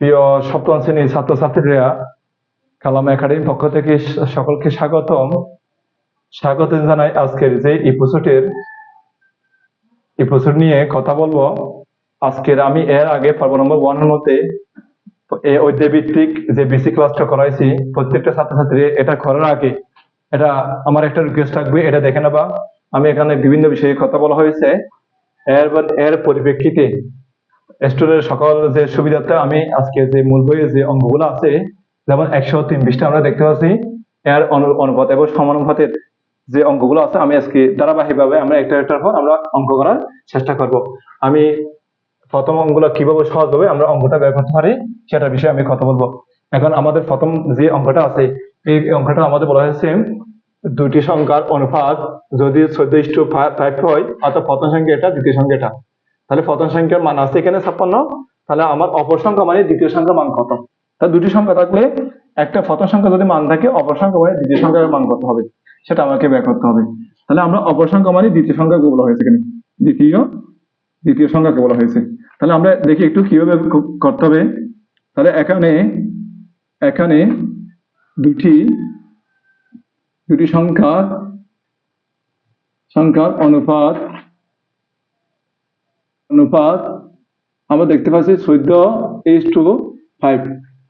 প্রিয় সপ্তম শ্রেণির ছাত্রছাত্রীরা, কালাম একাডেমির পক্ষ থেকে সকলকে স্বাগতম। স্বাগত জানাই আজকের যে এপিসোডের এপিসোড নিয়ে কথা বলব। আজকের আমি এর আগে পর্ব নম্বর ওয়ানের মধ্যে এই অধ্যায় ভিত্তিক যে বেসিক ক্লাসটা করাইছি, প্রত্যেকটা ছাত্রছাত্রী এটা করার আগে এটা আমার একটা রিকোয়েস্ট থাকবে, এটা দেখে নেবা। আমি এখানে বিভিন্ন বিষয়ে কথা বলা হয়েছে। এর এর পরিপ্রেক্ষিতে স্টুডেন্টের সকল যে সুবিধাতে আমি আজকে যে মূল বইয়ে যে অঙ্কগুলো আছে, যেমন একশো তিন বিশটা আমরা দেখতে পাচ্ছি, এর অনুপাত এবং সমানুপাতের যে অঙ্কগুলো আছে, আমি আজকে ধারাবাহিকভাবে আমরা একটা একটার পর আমরা অঙ্ক করার চেষ্টা করব। আমি প্রথম অঙ্কগুলো কীভাবে সহজভাবে আমরা অঙ্কটা বের করতে পারি, সেটার বিষয়ে আমি কথা বলব। এখন আমাদের প্রথম যে অঙ্কটা আছে, এই অঙ্কটা আমাদের বলা হয়েছে দুটি সংখ্যার অনুপাত যদি চোদ্দ ইস্টু ফাইভ হয়, অর্থাৎ প্রথম সংখ্যা এটা দ্বিতীয় সংখ্যা এটা তাহলে প্রথম সংখ্যার মান আছে এখানে ছাপ্পান্ন, তাহলে আমার অপর সংখ্যা মানে দ্বিতীয় সংখ্যার মান কত? তাহলে দুটি সংখ্যা থাকলে একটা প্রথম সংখ্যা যদি মান থাকে, অপর সংখ্যা মানে দ্বিতীয় সংখ্যার মান কত হবে? সেটা আমাকে বের করতে হবে। তাহলে আমরা অপর সংখ্যা মানে দ্বিতীয় সংখ্যাকে বলা হয়েছে এখানে? দ্বিতীয় দ্বিতীয় সংখ্যাকে বলা হয়েছে। তাহলে আমরা দেখি একটু কীভাবে করতে হবে। তাহলে এখানে এখানে দুটি দুটি সংখ্যা, সংখ্যার অনুপাত অনুপাত, আমরা দেখতে পাচ্ছি চোদ্দ ইস টু ফাইভ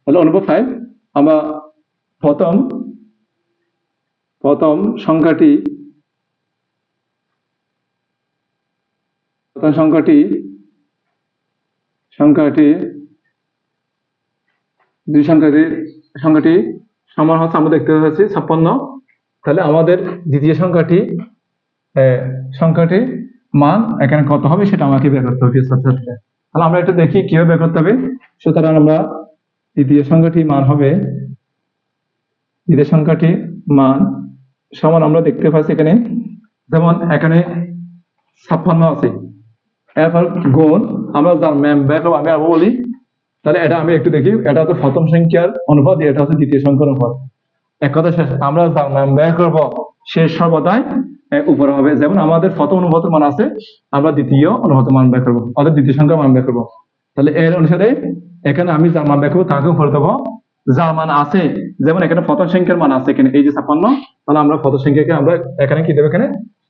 তাহলে অনুপাত ফাইভ আমরা প্রথম প্রথম সংখ্যাটি প্রথম সংখ্যাটি সংখ্যাটি, দুই সংখ্যাটি সংখ্যাটি সমান হচ্ছে আমরা দেখতে পাচ্ছি ছাপ্পান্ন। তাহলে আমাদের দ্বিতীয় সংখ্যাটি সংখ্যাটি মান এখানে কত হবে সেটা আমাকে বের করতে হবে তাহলে আমরা এটা দেখি কীভাবে বের করতে হবে। সুতরাং আমরা দ্বিতীয় সংখ্যাটি মান হবে দ্বিতীয় সংখ্যাটি মান সমান আমরা দেখতে পাচ্ছি এখানে। যেমন এখানে ছাপ্পান্ন আছে। এরপর গুণ আমরা যার ম্যাম করব, আমি আবার বলি। তাহলে এটা আমি একটু দেখি এটা হচ্ছে প্রথম সংখ্যার অনুপাত এটা হচ্ছে দ্বিতীয় সংখ্যার অনুপাত। এক কথা শেষ আমরা যার ম্যাম বের করব সে সর্বদাই উপরে হবে। যেমন আমাদের প্রথম অনুপাত মান আছে, আমরা দ্বিতীয় অনুপাত মান বের করব। অর্থাৎ দ্বিতীয় সংখ্যার মান বের করব। তাহলে এর অনুসারে এখানে আমি যার মান বের করব তাকে উপরে দেবো। যার মান আছে, যেমন এখানে প্রথম সংখ্যার মান আছে এখানে, এই যে ছাপ্পান্ন, তাহলে আমরা প্রথম সংখ্যাকে আমরা এখানে কি দেবো এখানে?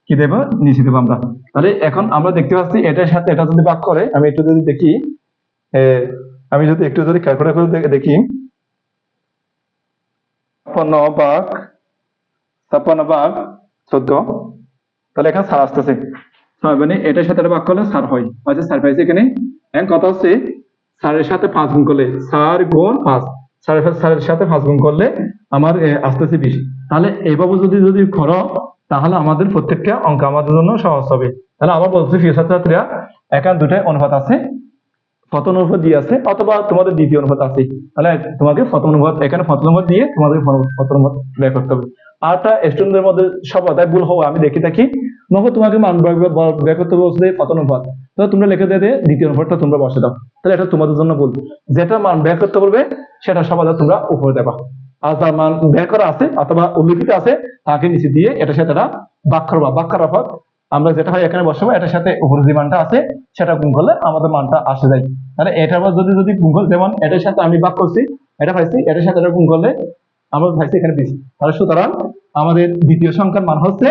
কি দেবো? নিচে দেবো আমরা। তাহলে এখন আমরা দেখতে পাচ্ছি এটার সাথে এটা যদি ভাগ করে, আমি একটু যদি দেখি আমি যদি একটু যদি ক্যালকুলেট করে দেখি। ছাপ্পান্ন ভাগ ছাপ্পান্ন ভাগ চোদ্দ। তাহলে এখানে সার আসতেছে। মানে এটার সাথে এটা ভাগ করলে সার হয়। আচ্ছা সার পাইছে এখানে। এখন কথা হচ্ছে সারের সাথে পাঁচ গুণ করলে সার গুণ পাঁচ। সারের সারের সাথে পাঁচ গুণ করলে আমার আসতেছে বিশ। তাহলে এইভাবে যদি যদি করো, তাহলে আমাদের প্রত্যেকটা অঙ্ক আমাদের জন্য সহজ হবে। তাহলে আবার বলছি প্রিয় ছাত্রছাত্রীরা এখানে দুটাই অনুপাত আছে। প্রথম অনুপাত দিয়ে আছে, অথবা তোমাদের দ্বিতীয় অনুপাত আছে। তাহলে তোমাকে প্রথম অনুপাত, এখানে প্রথম অনুপাত দিয়ে তোমাদের প্রথম অনুপাত বের করতে হবে। আর একটা স্টুডেন্টের মধ্যে অধ্যায় ভুল হওয়া, আমি দেখে থাকি। নকল তোমাকে মান করতে বলছে প্রথম অনুপাত তাহলে তোমরা লিখে দিয়ে দ্বিতীয় অনুপাতটা তোমরা বসে দাও। তাহলে এটা তোমাদের জন্য ভুল। যেটা মান করতে বলবে, সেটা সবাই তোমরা উপরে দেবা। আর যার মান বের করা আছে, অথবা উল্লিখিত আছে, তাকে নিচে দিয়ে এটার সাথে এটা বাক করবা। বাক করার আমরা যেটা হয় এখানে বসাবো, এটার সাথে উপরে যে মানটা আছে, সেটা গুণ করলে আমাদের মানটা আসে যায়। তাহলে এটার পর যদি যদি গুণ করি, যেমন এটার সাথে আমি বাক করছি, এটা পাইছি, এটার সাথে এটা গুণ করলে আমরা পাইছি এখানে বিশ। তাহলে সুতরাং আমাদের দ্বিতীয় সংখ্যার মান হচ্ছে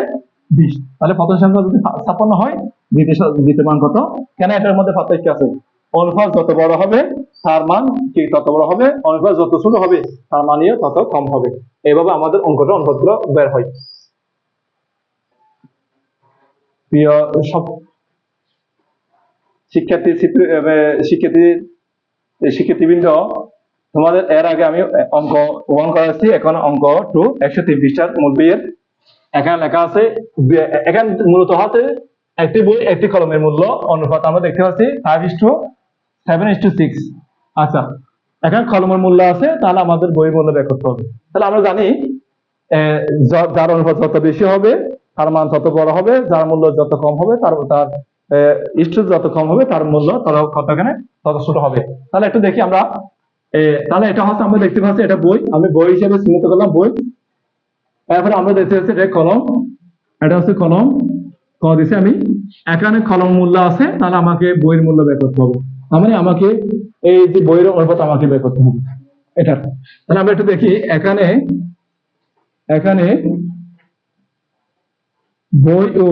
বিশ। তাহলে প্রথম সংখ্যা যদি ছাপ্পান্ন হয়, দ্বিতীয় দ্বিতীয় মান কত? কেন এটার মধ্যে পার্থক্য আছে? অনুপাত যত বড় হবে, তার মান কি তত বড় হবে অনুপাত যত ছোট হবে, তার মানও তত কম হবে। এইভাবে আমাদের অঙ্কটা অনুপাতগুলো বের হয়। প্রিয় সব শিক্ষার্থী শিক্ষার্থী, শিক্ষার্থীবৃন্দ তোমাদের এর আগে আমি অঙ্ক ওয়ান করাচ্ছি এখন অঙ্ক টু একশো পৃষ্ঠার মূল বইয়ের। এখানে লেখা আছে এখানে মূলত হাতে একটি বই, একটি কলমের মূল্য, অনুপাত আমরা দেখতে পাচ্ছি five is two seven is two six আচ্ছা এখানে কলমের মূল্য আছে, তাহলে আমাদের বইয়ের মূল্য বের করতে হবে। তাহলে আমরা জানি যার অনুপাত যত বেশি হবে, তার মান তত বড় হবে, যার মূল্য যত কম হবে, তার তার ইস্টু যত কম হবে, তার মূল্য তত কত এখানে তত ছোট হবে। তাহলে একটু দেখি আমরা তাহলে এটা হচ্ছে আমরা দেখতে পাচ্ছি এটা বই। আমি বই হিসেবে চিহ্নিত করলাম বই। এরপরে আমরা দেখতে পাচ্ছি এটা কলম। এটা হচ্ছে কলম। ক দিছি আমি। এখানে কলম মূল্য আছে, তাহলে আমাকে বইয়ের মূল্য বের করতে হবে। মানে আমাকে এই যে বইয়ের অনুপাত আমাকে বের করতে হবে। এটা। তাহলে আমরা একটু দেখি, এখানে এখানে বই ও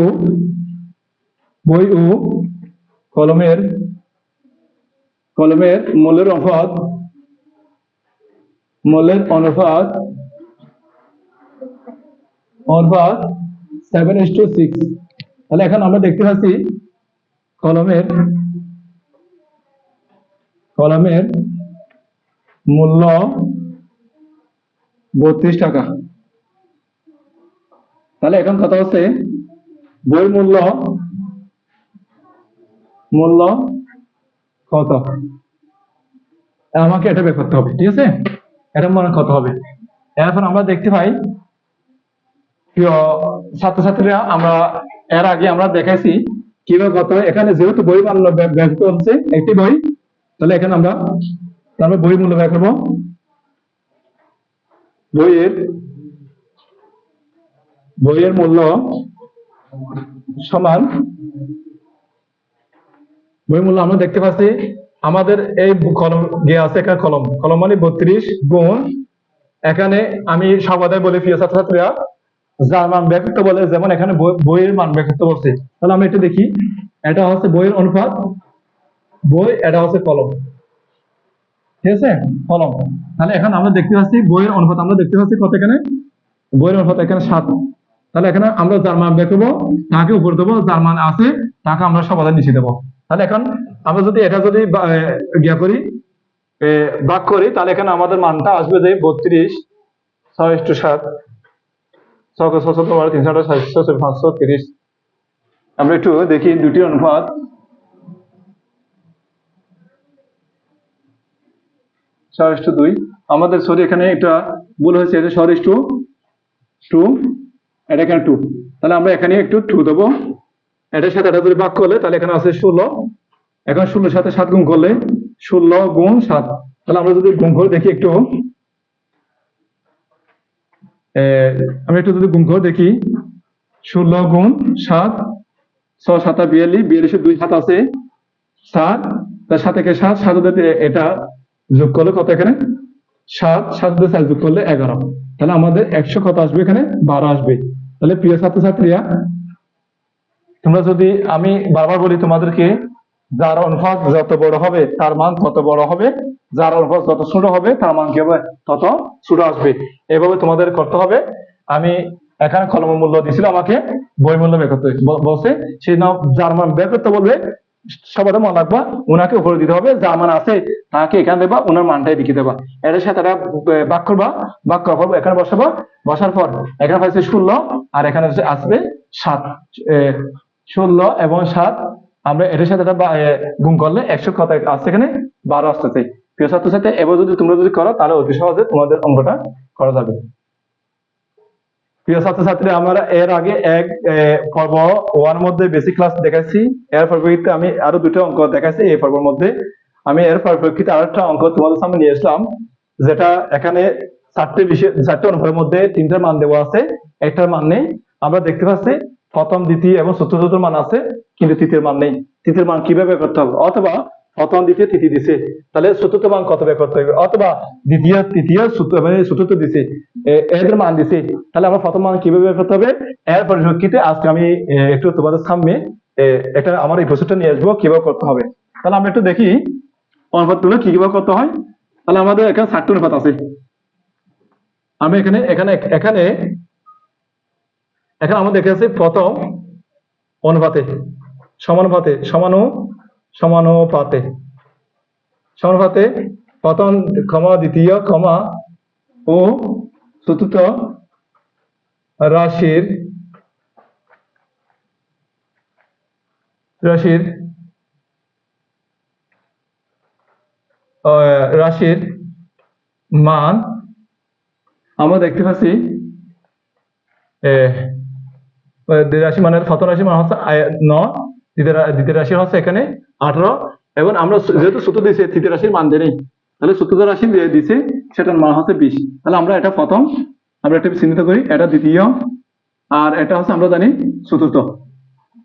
বই ও কলমের কলমের মূল্যের অনুপাত মূল্যের অনুপাত অনুপাত সেভেন ইস টু সিক্স তাহলে এখন আমরা দেখতে পাচ্ছি কলমের কলমের মূল্য বত্রিশ টাকা। তাহলে এখন কথা হচ্ছে বই মূল্য মূল্য কত? আমাকে এটা বের করতে হবে, ঠিক আছে? এটা মনে কত হবে? এখন আমরা দেখতে পাই ছাত্রছাত্রীরা আমরা, এর আগে আমরা দেখাইছি কীভাবে কত এখানে যেহেতু বই মূল্য বে- বের হচ্ছে, একটি বই, তাহলে এখানে আমরা, তারপর বই মূল্য বের করব। বইয়ের বইয়ের মূল্য সমান, বই মূল্য আমরা দেখতে পাচ্ছি আমাদের এই কলম গিয়ে আছে এখানে কলম। কলম মানে বত্রিশ গুণ। এখানে আমি সর্বদাই বলি, প্রিয় ছাত্রছাত্রীরা, যার মান বের করতে বলে, যেমন এখানে বইয়ের মান বের করতে বলছে। তাহলে আমরা একটু দেখি। এটা হচ্ছে বইয়ের অনুপাত। বই, এটা হচ্ছে কলম। ঠিক আছে? কলম। তাহলে এখন আমরা দেখতে পাচ্ছি বইয়ের অনুপাত। আমরা দেখতে পাচ্ছি কত এখানে? বইয়ের অনুপাত এখানে সাত। তাহলে এখানে আমরা যার মান বের করব, তাকে উপর দেবো, যার মান আছে, তাকে আমরা সবাই নিচে দেবো। তাহলে এখন আমরা যদি এটা যদি ইয়া করি ভাগ করি, তাহলে এখানে আমাদের মানটা আসবে যে বত্রিশ, ছয় টু সাত ছশো ছশো তোমার তিনশো আঠাশ সাতশো পাঁচশো তিরিশ। আমরা একটু দেখি দুটি অনুপাত। সরিষ্ঠ দুই। আমাদের সরি এখানে একটা ভুল হয়েছে এটা সরিষ্ঠ টু, এটা এখানে টু তাহলে আমরা এখানে একটু টু দেবো। এটার সাথে এটা যদি ভাগ করলে, তাহলে এখানে আছে ষোলো। এখন ষোলোর সাথে সাত গুণ করলে ষোলো গুণ সাত। তাহলে আমরা যদি গুণ করে দেখি একটু। আমি একটু যদি গুণ করে দেখি। ষোলো গুণ সাত ছ সাতা বিয়াল্লিশ বিয়াল্লিশের দুই হাত আছে। সাত তার সাথে কে সাত সাত এটা যোগ করলে কত এখানে? সাত সাত চার যোগ করলে এগারো। তাহলে আমাদের একশো কত আসবে এখানে? বারো আসবে। তাহলে প্রিয় ছাত্রছাত্রীরা তোমরা যদি আমি বারবার বলি তোমাদেরকে, যার অনুপাত যত বড় হবে, তার মান তত বড় হবে। যার অনুপাত যত ছোট হবে, তার মান কি হবে? তত ছোট আসবে। এভাবে তোমাদের করতে হবে। আমি এখানে কলম মূল্য দিছিল আমাকে, বই মূল্য বের করতে বলছে। সেই নাম যার মান বের করতে বলবে সবাই মনে রাখবা ওনাকে উপরে দিতে হবে, যার মান আছে, তাকে এখানে দেবা ওনার মানটাই লিখে দেবা। এর সাথে একটা বাক করবা। বাক করার পর এখানে বসাবা। বসার পর, এখানে পাইছে ষোলো, আর এখানে আসবে সাত ষোলো এবং সাত, আমরা এটার সাথে একটা বা- গুণ করলে একশো কত আসছে এখানে? বারো আসতেছে। প্রিয় ছাত্র সাথে এবার যদি তোমরা যদি করো, তাহলে অতি সহজে তোমাদের অঙ্কটা করা যাবে। প্রিয় ছাত্রছাত্রী, আমরা এর আগে এক পর্ব ওয়ান মধ্যে বেসিক ক্লাস দেখাইছি। এর পরিপ্রেক্ষিতে আমি আরও দুটো অঙ্ক দেখাইছি এই পর্বের মধ্যে। আমি এর পরিপ্রেক্ষিতে আরেকটা অঙ্ক তোমাদের সামনে নিয়ে আসলাম, যেটা এখানে চারটে বিষয়, চারটে অনুভবের মধ্যে তিনটার মান দেওয়া আছে। একটার মান নেই আমরা দেখতে পাচ্ছি প্রথম, দ্বিতীয় এবং চতুর্থ মান আছে, কিন্তু তৃতীয় মান নেই। তৃতীয় মান কীভাবে করতে হবে? অথবা প্রথম, দ্বিতীয়, তৃতীয় দিছে, তাহলে চতুর্থ মান কত বের করতে হবে? অথবা দ্বিতীয়, তৃতীয় মানে চতুর্থ দিছে এদের মান দিছে, তাহলে আমরা প্রথম মান কীভাবে বের করতে হবে? এর পরিপ্রেক্ষিতে আজকে আমি একটু তোমাদের সামনে এটা আমার এই প্রশ্নটা নিয়ে আসব, কীভাবে করতে হবে। তাহলে আমরা একটু দেখি, অনুপাত তুলে কি, কীভাবে করতে হয়? তাহলে আমাদের এখানে ষাটটি অনুপাত আছে। আমি এখানে এখানে এখানে এখানে আমরা দেখে আছি প্রথম অনুপাতে। সমানুপাতে, সমানু, সমানুপাতে। সমানুপাতে প্রথম ক্ষমা, দ্বিতীয় ক্ষমা ও চতুর্থ রাশির রাশির রাশির মান আমরা দেখতে পাচ্ছি রাশি মানের প্রথম রাশি মান হচ্ছে ন, দ্বিতীয় রাশি হচ্ছে এখানে আঠারো। এবং আমরা যেহেতু সূত্র দিয়েছে তৃতীয় রাশির মান দেয় তাহলে চতুর্থ রাশি দিয়ে দিছে সেটার মান হচ্ছে বিশ। তাহলে আমরা এটা প্রথম, আমরা এটা চিহ্নিত করি, এটা দ্বিতীয়, আর এটা হচ্ছে আমরা জানি চতুর্থ।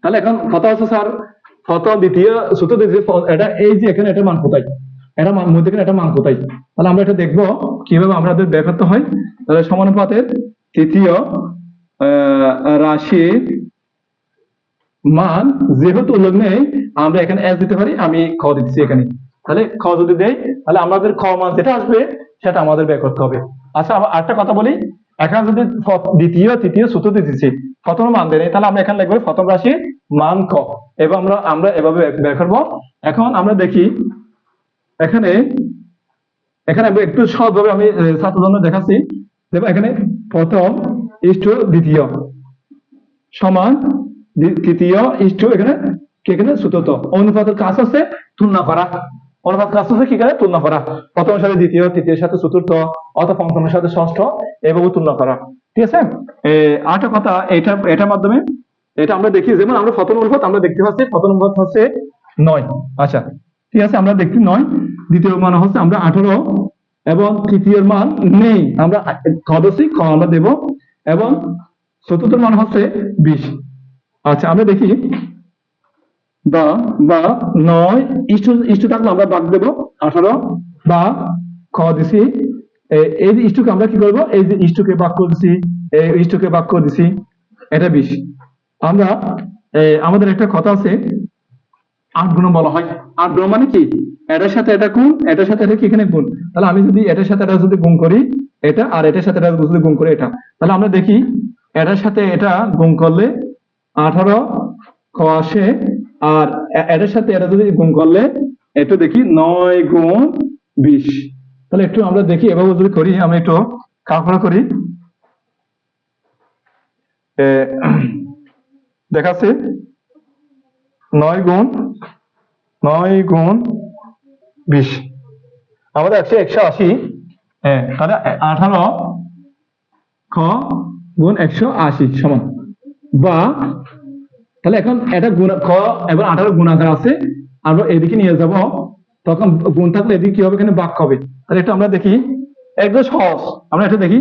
তাহলে এখন কথা হচ্ছে, স্যার প্রথম দ্বিতীয় চতুর্থ এটা এই যে এখানে এটার মান কোথায়? এটা মান- মধ্যেখানে একটা মান কোথায়? তাহলে আমরা এটা দেখব, কীভাবে আমাদের করতে হয়। তাহলে সমানুপাতের তৃতীয় রাশির মান যেহেতু উল্লেখ নেই আমরা এখানে এস দিতে পারি আমি খ দিচ্ছি এখানে। তাহলে খ যদি দেই তাহলে আমাদের খ মান যেটা আসবে সেটা আমাদের বের করতে হবে। আচ্ছা আরেকটা কথা বলি। এখানে যদি দ্বিতীয় তৃতীয় চতুর্থ দিতেছি প্রথম মান দেয় তাহলে আমরা এখানে লিখব প্রথম রাশি মান ক এবং আমরা আমরা এভাবে ব্যয় করব। এখন আমরা দেখি এখানে এখানে একটু সহজভাবে আমি আহ, ছাত্রদের জন্য দেখাচ্ছি। দেখো এখানে প্রথম ইষ্ট দ্বিতীয়। সমান তৃতীয় ইষ্ট এখানে, কি এখানে? চতুর্থ অনুপাতের কাজ হচ্ছে তুলনা করা। অনুপাত কাজ হচ্ছে কি করে তুলনা করা। প্রথমের সাথে দ্বিতীয় তৃতীয়ের সাথে চতুর্থ অথবা পঞ্চমের সাথে ষষ্ঠ, এভাবে তুলনা করা। ঠিক আছে? আরেকটা কথা এটা এটার মাধ্যমে, এটা আমরা দেখি, যেমন আমরা প্রথম অনুপাত আমরা দেখতে পাচ্ছি, প্রথম অনুপাত হচ্ছে নয়। আচ্ছা ঠিক আছে, আমরা দেখছি নয়। দ্বিতীয় মান হচ্ছে আমরা আঠারো, এবং তৃতীয় মান নেই। আমরা খদসি খ আমরা দেব, এবং চতুর্থ মান হচ্ছে বিশ। আচ্ছা আমরা দেখি। বা বা, নয়, ইষ্ট ইষ্ট থাকলে আমরা বাদ দেব, আঠারো। বা, খ দিছি। এই যে ইষ্টকে আমরা কি করব? এই যে ইষ্টকে বাক করে দিছি, এই ইষ্টকে বাক করে দিছি, এটা বিশ। আমরা আমাদের একটা কথা আছে, আট গুণ বলা হয়। আট গুণ মানে কি? এটার সাথে এটা গুণ, এটার সাথে এটা কি এখানে গুণ? তাহলে আমি যদি এটার সাথে এটা যদি গুণ করি, এটা আর এটার সাথে এটা যদি গুণ করি, এটা। তাহলে আমরা দেখি এটার সাথে এটা গুণ করলে আঠারো ক আসে আর এটার সাথে এটা যদি গুণ করলে, একটু দেখি নয় গুণ বিশ। তাহলে একটু আমরা দেখি, এভাবে যদি করি আমরা একটু কালকুলা করি। দেখাচ্ছে। নয় গুণ নয় গুণ বিশ। আমাদের আছে একশো আশি। হ্যাঁ তাহলে আঠারো খ গুণ একশো আশি সমান। বা, তাহলে এখন এটা গুণ খ এবং আঠারো গুণাকার আছে। আমরা এদিকে নিয়ে যাব। তখন গুণ থাকলে এদিকে কি হবে? এখানে বাক হবে। তাহলে এটা আমরা দেখি। একদম সহজ আমরা এটা দেখি।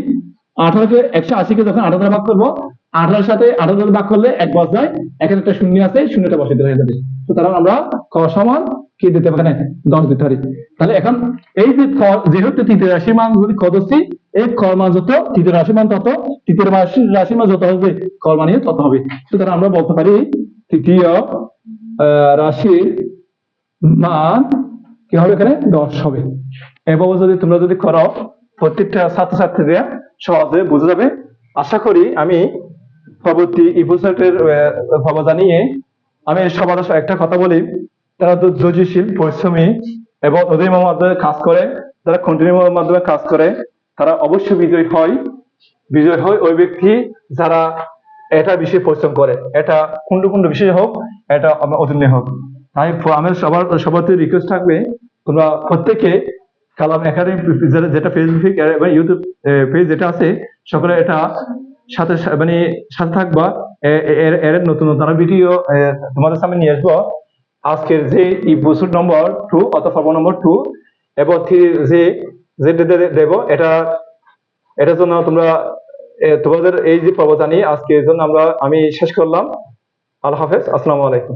আঠারোকে একশো আশিকে যখন আঠারো ভাগ করব, আঠারোর সাথে আঠারো ভাগ করলে এক বস যায়। এখানে একটা শূন্য আছে, শূন্যটা বসে দিতে হয়ে যাবে সুতরাং আমরা ক সমান কি দিতে পারি দশ দিতে পারি তাহলে এখন এই যে যেহেতু তৃতীয় রাশির মান যদি ক এই ক মান যত তৃতীয় রাশির মান তত তৃতীয় রাশি রাশির মান যত হবে ক মানিয়ে তত হবে। সুতরাং আমরা বলতে পারি, তৃতীয় রাশির মান কি হবে এখানে? দশ হবে। এভাবে যদি তোমরা যদি করো, প্রত্যেকটা ছাত্রছাত্রীরা সহজে বুঝে যাবে। আশা করি আমি পরবর্তী ইপোসাইটের ভাবা জানিয়ে আমি সবার একটা কথা বলি। তারা ধৈর্যশীল পরিশ্রমী এবং ওদের মাধ্যমে কাজ করে যারা কন্টিনিউ মাধ্যমে কাজ করে, তারা অবশ্যই বিজয় হয়। বিজয় হয় ওই ব্যক্তি যারা এটা বিষয়ে পরিশ্রম করে। এটা কুণ্ড কুণ্ড বিষয় হোক, এটা আমার হোক। তাই আমার সবার সবার রিকোয়েস্ট থাকবে, তোমরা প্রত্যেকে কালাম একাডেমি যেটা- ফেসবুক এবং ইউটিউব পেজ যেটা আছে, সকলে এটা সাথে মানে সাথে থাকবা। এর নতুন নতুন ভিডিও তোমাদের সামনে নিয়ে আসব। আজকের যে বছর নম্বর টু অথবা পর্ব নম্বর টু এবং থ্রি যে যেটা দেব, এটা, এটার জন্য তোমরা তোমাদের এই যে পর্ব জানি আজকে এর জন্য আমরা, আমি শেষ করলাম। আল্লাহ হাফেজ, আসসালামু আলাইকুম।